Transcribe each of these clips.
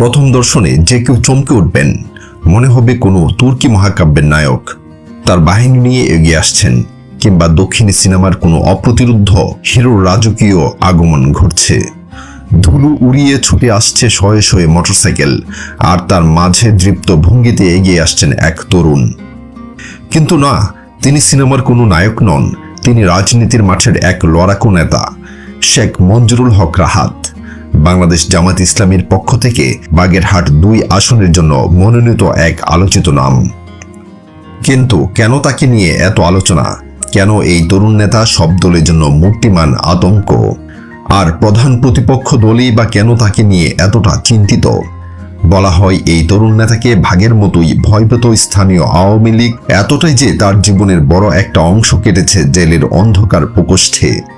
প্রথম দর্শনে যে কেউ চমকে উঠবেন, মনে হবে কোনো তুর্কি মহাকাব্যের নায়ক। তার বাহিনী নিয়ে এগিয়ে আসছেন, কিংবা দক্ষিণী সিনেমার কোনো অপ্রতিরুদ্ধ হিরোর রাজকীয় আগমন ঘটছে। ধুলো উড়িয়ে ছুটে আসছে শয়ে শয়ে মোটরসাইকেল, আর তার মাঝে দৃপ্ত ভঙ্গিতে এগিয়ে আসছেন এক তরুণ। কিন্তু না, তিনি সিনেমার কোনো নায়ক নন, তিনি রাজনীতির মাঠের এক লড়াকু নেতা, শেখ মঞ্জুরুল হক রাহাত। বাংলাদেশ জামাত ইসলামের পক্ষ থেকে বাগেরহাট দুই আসনের জন্য মনোনীত এক আলোচিত নাম। কিন্তু কেন তাকে নিয়ে এত আলোচনা? কেন এই তরুণ নেতা সব দলের জন্য মূর্তিমান আতঙ্ক? আর প্রধান প্রতিপক্ষ দলই বা কেন তাকে নিয়ে এতটা চিন্তিত? বলা হয় এই তরুণ নেতাকে ভাগের মতোই ভয়ভীত স্থানীয় আওয়ামী লীগ, এতটাই যে তার জীবনের বড় একটা অংশ কেটেছে জেলের অন্ধকার প্রকোষ্ঠে।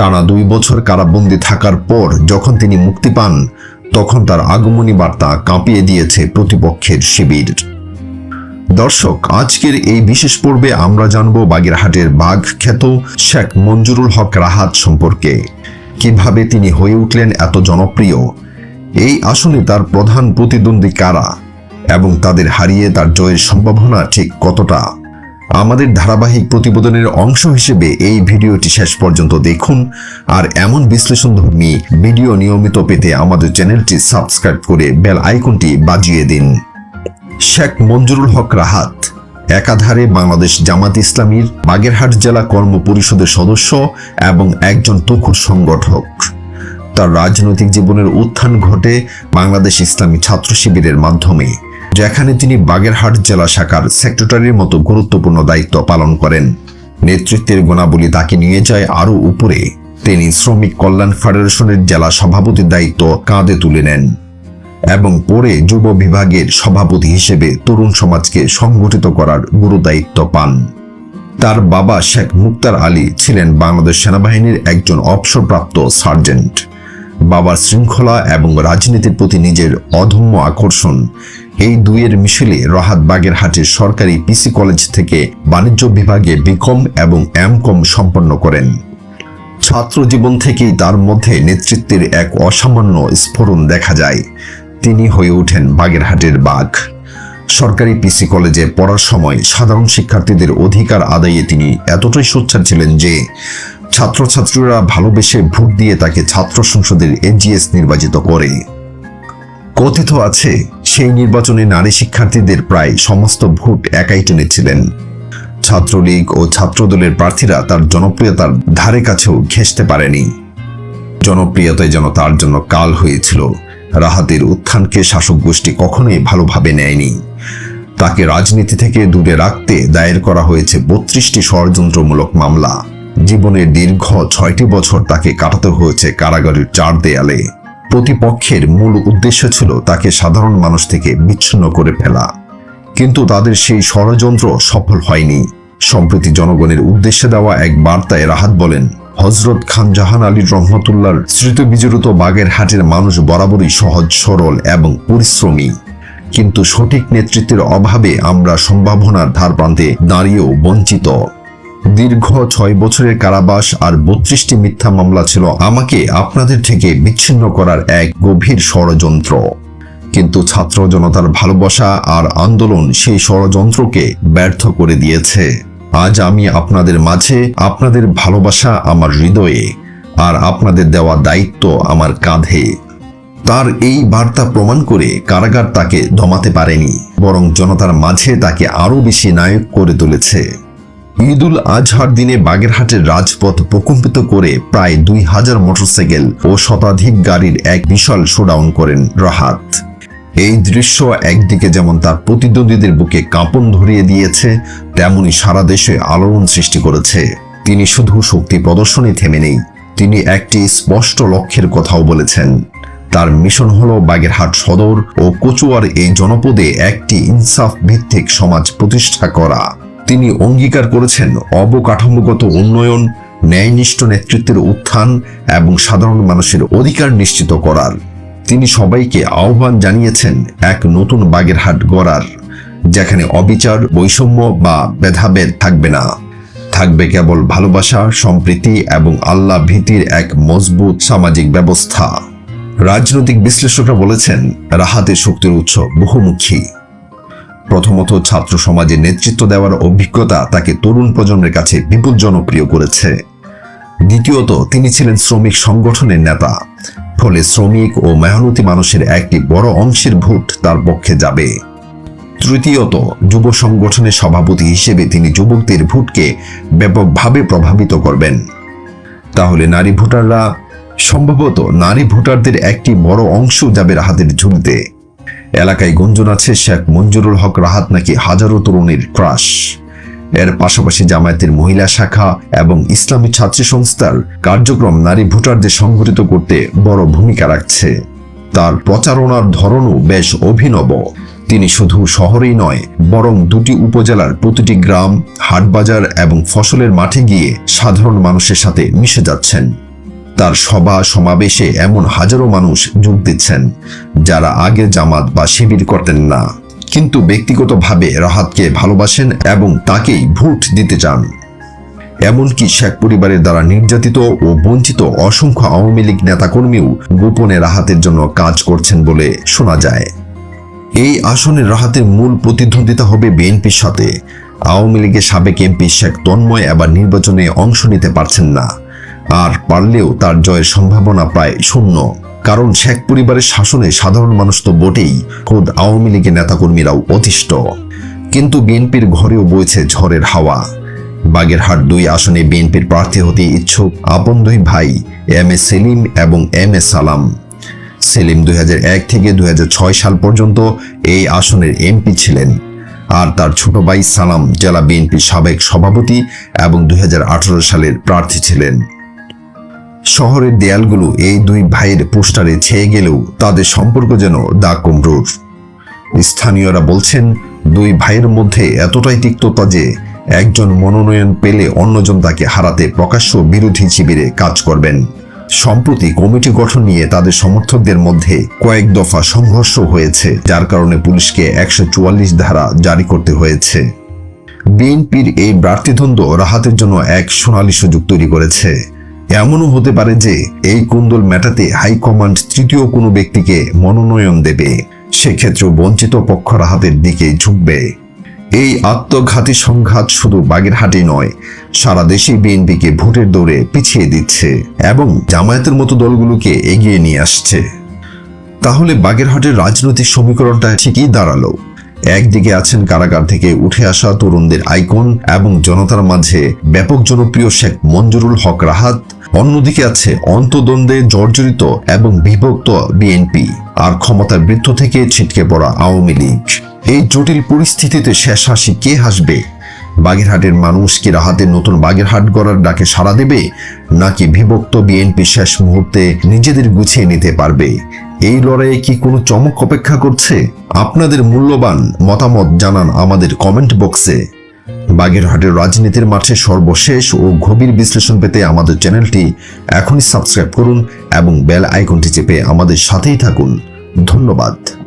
টানা দুই বছর কারাবন্দি থাকার পর যখন তিনি মুক্তি পান, তখন তার আগমনী বার্তা কাঁপিয়ে দিয়েছে প্রতিপক্ষের শিবির। দর্শক, আজকের এই বিশেষ পর্বে আমরা জানব বাগেরহাটের বাঘ খ্যাত শেখ মঞ্জুরুল হক রাহাত সম্পর্কে। কীভাবে তিনি হয়ে উঠলেন এত জনপ্রিয়? এই আসনে তার প্রধান প্রতিদ্বন্দ্বী কারা? এবং তাদের হারিয়ে তার জয়ের সম্ভাবনা ঠিক কতটা? আমাদের ধারাবাহিক প্রতিবেদনের অংশ হিসেবে এই ভিডিওটি শেষ পর্যন্ত দেখুন। আর এমন বিশ্লেষণধর্মী ভিডিও নিয়মিত পেতে আমাদের চ্যানেলটি সাবস্ক্রাইব করে বেল আইকনটি বাজিয়ে দিন। শেখ মঞ্জুরুল হক রাহাত, একাধারে বাংলাদেশ জামাত ইসলামীর বাগেরহাট জেলা কর্ম পরিষদের সদস্য এবং একজন তুখুর সংগঠক। তার রাজনৈতিক জীবনের উত্থান ঘটে বাংলাদেশ ইসলামী ছাত্র শিবিরের মাধ্যমে। যেখানে তিনি বাগেরহাট জেলা শাখার সেক্রেটারির মতো গুরুত্বপূর্ণ দায়িত্ব পালন করেন। নেতৃত্বের গুণাবলী তাকে নিয়ে যায় আরও উপরে। তিনি শ্রমিক কল্যাণ ফেডারেশনের জেলা সভাপতির দায়িত্ব কাঁধে তুলে নেন এবং পরে যুব বিভাগের সভাপতি হিসেবে তরুণ সমাজকে সংগঠিত করার গুরু দায়িত্ব পান। তার বাবা শেখ মুক্তার আলী ছিলেন বাংলাদেশ সেনাবাহিনীর একজন অবসরপ্রাপ্ত সার্জেন্ট। বাবার শৃঙ্খলা এবং রাজনীতির প্রতি নিজের অধম্য আকর্ষণ। এই দুইয়ের মিশেলে রাহাত বাগেরহাটের সরকারি পিসি কলেজ থেকে বাণিজ্য বিভাগে বিকম এবং এম কম সম্পন্ন করেন। ছাত্র জীবন থেকেই তার মধ্যে নেতৃত্বের এক অসামান্য স্ফোরণ দেখা যায়। তিনি হয়ে ওঠেন বাগেরহাটের বাঘ। সরকারি পিসি কলেজে পড়ার সময় সাধারণ শিক্ষার্থীদের অধিকার আদায়ে তিনি এতটাই সোচ্চার ছিলেন যে ছাত্রছাত্রীরা ভালোবেসে ভোট দিয়ে তাকে ছাত্র সংসদের এনজিএস নির্বাচিত করে। কথিত আছে, সেই নির্বাচনে নারী শিক্ষার্থীদের প্রায় সমস্ত ভোট একাই টেনেছিলেন। ছাত্রলীগ ও ছাত্রদলের প্রার্থীরা তার জনপ্রিয়তার ধারে কাছেও ঘেঁষতে পারেনি। জনপ্রিয়তায় যেন তার জন্য কাল হয়েছিল। রাহাতের উত্থানকে শাসক গোষ্ঠী কখনোই ভালোভাবে নেয়নি। তাকে রাজনীতি থেকে দূরে রাখতে দায়ের করা হয়েছে বত্রিশটি ষড়যন্ত্রমূলক মামলা। জীবনের দীর্ঘ ছয়টি বছর তাকে কাটাতে হয়েছে কারাগারের চার দেয়ালে। প্রতিপক্ষের মূল উদ্দেশ্য ছিল তাকে সাধারণ মানুষ থেকে বিচ্ছিন্ন করে ফেলা। কিন্তু তাদের সেই ষড়যন্ত্র সফল হয়নি। সম্প্রতি জনগণের উদ্দেশ্যে দেওয়া এক বার্তায় রাহাত বলেন, হজরত খান জাহান আলী রহমতুল্লার স্মৃতিবিজড়িত বাগের হাটের মানুষ বরাবরই সহজ, সরল এবং পরিশ্রমী। কিন্তু সঠিক নেতৃত্বের অভাবে আমরা সম্ভাবনার ধার প্রান্তে দাঁড়িয়েও বঞ্চিত। দীর্ঘ ছয় বছরের কারাবাস আর বত্রিশটি মিথ্যা মামলা ছিল আমাকে আপনাদের থেকে বিচ্ছিন্ন করার এক গভীর ষড়যন্ত্র। কিন্তু ছাত্র জনতার ভালোবাসা আর আন্দোলন সেই ষড়যন্ত্রকে ব্যর্থ করে দিয়েছে। আজ আমি আপনাদের মাঝে আপনাদের ভালোবাসা আমার হৃদয়ে আর আপনাদের দেওয়া দায়িত্ব আমার কাঁধে। তার এই বার্তা প্রমাণ করে কারাগার তাকে দমাতে পারেনি, বরং জনতার মাঝে তাকে আরও বেশি নায়ক করে তুলেছে। ঈদুল আজহার দিনে বাগেরহাটের রাজপথ প্রকম্পিত করে প্রায় দুই হাজার মোটরসাইকেল ও শতাধিক গাড়ির এক বিশাল শোডাউন করেন রাহাত। এই দৃশ্য একদিকে যেমন তার প্রতিদ্বন্দ্বীদের বুকে কাঁপন ধরিয়ে দিয়েছে, তেমনি সারা দেশে আলোড়ন সৃষ্টি করেছে। তিনি শুধু শক্তি প্রদর্শনে থেমে নেই, তিনি একটি স্পষ্ট লক্ষ্যের কথাও বলেছেন। তার মিশন হল বাগেরহাট সদর ও কচুয়ার এই জনপদে একটি ইনসাফ ভিত্তিক সমাজ প্রতিষ্ঠা করা। তিনি অঙ্গীকার করেছেন অবকাঠামোগত উন্নয়ন, ন্যায়নিষ্ঠ নেতৃত্বের উত্থান এবং সাধারণ মানুষের অধিকার নিশ্চিত করার। তিনি সবাইকে আহ্বান জানিয়েছেন এক নতুন বাগেরহাট গড়ার, যেখানে অবিচার, বৈষম্য বা ভেদাভেদ থাকবে না। থাকবে কেবল ভালোবাসা, সম্প্রীতি এবং আল্লাহ ভীতির এক মজবুত সামাজিক ব্যবস্থা। রাজনৈতিক বিশ্লেষকরা বলেছেন, রাহাতের শক্তির উৎস বহুমুখী। প্রথমত ছাত্র সমাজে নেতৃত্ব দেওয়ার অভিজ্ঞতা তাকে তরুণ প্রজন্মের কাছে বিপুল জনপ্রিয় করেছে। দ্বিতীয়ত, তিনি ছিলেন শ্রমিক সংগঠনের নেতা। ফলে শ্রমিক ও মেহনতি মানুষের একটি বড় অংশের ভোট তার পক্ষে যাবে। তৃতীয়ত, যুব সংগঠনের সভাপতি হিসেবে তিনি যুবকদের ভোটকে ব্যাপকভাবে প্রভাবিত করবেন। তাহলে নারী ভোটাররা সম্ভবত নারী ভোটারদের একটি বড় অংশ যাবে রাহাতের ঝুলিতে এলাকায় গুঞ্জন আছে, শেখ মঞ্জুরুল হক রাহাত নাকি হাজারো তরুণীর ক্রাশ। এর পাশাপাশি জামায়াতের মহিলা শাখা এবং ইসলামী ছাত্রী সংস্থার কার্যক্রম নারী ভোটারদের সংগঠিত করতে বড় ভূমিকা রাখছে। তার প্রচারণার ধরনও বেশ অভিনব। তিনি শুধু শহরেই নয়, বরং দুটি উপজেলার প্রতিটি গ্রাম, হাটবাজার এবং ফসলের মাঠে গিয়ে সাধারণ মানুষের সাথে মিশে যাচ্ছেন। তার সভা সমাবেশে এমন হাজারো মানুষ যোগ দিচ্ছেন, যারা আগে জামাত বা শিবির করতেন না। কিন্তু ব্যক্তিগতভাবে রাহাতকে ভালোবাসেন এবং তাকেই ভোট দিতে চান। এমনকি শেখ পরিবারের দ্বারা নির্যাতিত ও বঞ্চিত অসংখ্য আওয়ামী লীগ নেতাকর্মীও গোপনে রাহাতের জন্য কাজ করছেন বলে শোনা যায়। এই আসনে রাহাতের মূল প্রতিদ্বন্দ্বিতা হবে বিএনপির সাথে। আওয়ামী লীগের সাবেক এমপি শেখ তন্ময় এবার নির্বাচনে অংশ নিতে পারছেন না। আর পারলেও তার জয়ের সম্ভাবনা প্রায় শূন্য। কারণ শেখ পরিবারের শাসনে সাধারণ মানুষ তো বটেই, খোদ আওয়ামী লীগের নেতাকর্মীরাও অতিষ্ঠ। কিন্তু বিএনপির ঘরেও বইছে ঝড়ের হাওয়া। বাগেরহাট দুই আসনে বিএনপির প্রার্থী হতে ইচ্ছুক আপন দুই ভাই এম এ সেলিম এবং এম এ সালাম। সেলিম দুই হাজার এক থেকে দুই হাজার ছয় সাল পর্যন্ত এই আসনের এমপি ছিলেন। আর তার ছোট ভাই সালাম জেলা বিএনপির সাবেক সভাপতি এবং দুই হাজার আঠারো সালের প্রার্থী ছিলেন। শহরের দেয়ালগুলো এই দুই ভাইয়ের পোস্টারে ছেয়ে গেলেও তাদের সম্পর্ক যেন দা কুমড়োর স্থানীয়রা বলছেন, দুই ভাইয়ের মধ্যে এতটাই তিক্ততা যে একজন মনোনয়ন পেলে অন্যজন তাকে হারাতে প্রকাশ্য বিরোধী শিবিরে কাজ করবেন। সম্প্রতি কমিটি গঠন নিয়ে তাদের সমর্থকদের মধ্যে কয়েক দফা সংঘর্ষ হয়েছে, যার কারণে পুলিশকে একশো চুয়াল্লিশ ধারা জারি করতে হয়েছে। বিএনপির এই প্রার্থীদ্বন্দ্ব রাহাতের জন্য এক সোনালী সুযোগ তৈরি করেছে। এমনও হতে পারে যে এই কুন্দল মেটাতে হাইকমান্ড তৃতীয় কোনো ব্যক্তিকে মনোনয়ন দেবে। সেক্ষেত্রে বঞ্চিত পক্ষ রাহাতের দিকে ঝুঁকবে। এই আত্মঘাতী সংঘাত শুধু বাগেরহাটে নয়, সারা দেশে বিএনপিকে ভোটের দৌড়ে পিছিয়ে দিচ্ছে এবং জামায়াতের মতো দলগুলোকে এগিয়ে নিয়ে আসছে। তাহলে বাগেরহাটের রাজনৈতিক সমীকরণটা ঠিকই দাঁড়াল। একদিকে আছেন কারাগার থেকে উঠে আসা তরুণদের আইকন এবং জনতার মাঝে ব্যাপক জনপ্রিয় শেখ মঞ্জুরুল হক রাহাত অন্যদিকে আছে অন্তদ্বন্দ্বে জর্জরিত এবং বিভক্ত বিএনপি আর ক্ষমতার বৃত্ত থেকে ছিটকে পড়া আওয়ামী লীগ। এই জটিল পরিস্থিতিতে শেষ হাসি কে হাসবে? বাগেরহাটের মানুষ কি রাহাতের নতুন বাগেরহাট গড়ার ডাকে সাড়া দেবে? নাকি বিভক্ত বিএনপি শেষ মুহূর্তে নিজেদের গুছিয়ে নিতে পারবে? এই লড়াইয়ে কি কোনো চমক অপেক্ষা করছে? আপনাদের মূল্যবান মতামত জানান আমাদের কমেন্ট বক্সে। বাগেরহাটের রাজনীতির মাঠে সর্বশেষ ও গভীর বিশ্লেষণ পেতে আমাদের চ্যানেলটি এখনই সাবস্ক্রাইব করুন এবং বেল আইকনটি চেপে আমাদের সাথেই থাকুন। ধন্যবাদ।